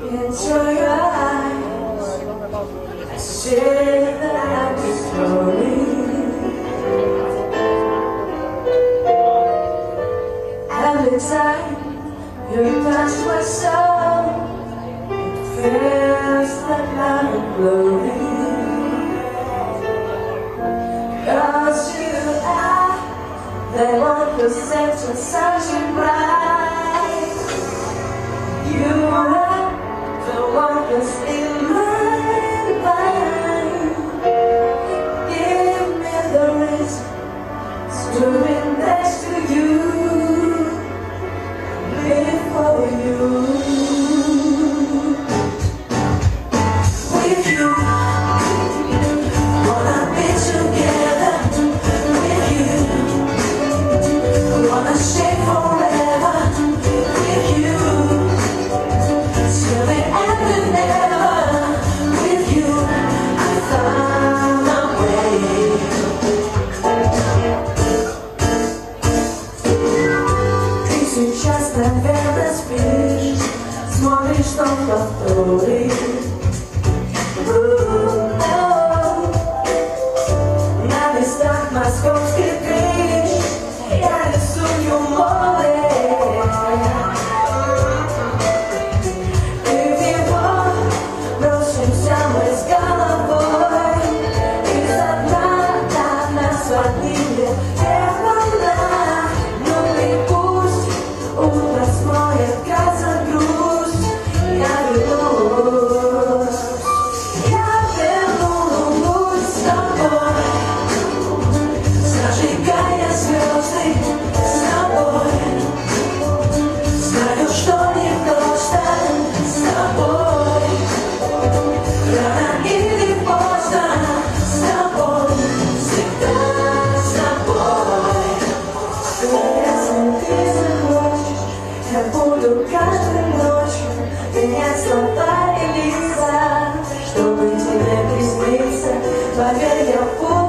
Into your eyes. I share the happy story Every time you touch my soul, It feels like I'm in glory Cause you are The one who sets the sunshine bright. You are be next to you. Live for you and endless speech, small stone of glory. буду каждую ночь Менять слова и лица Чтобы тебе присниться Поверь, я буду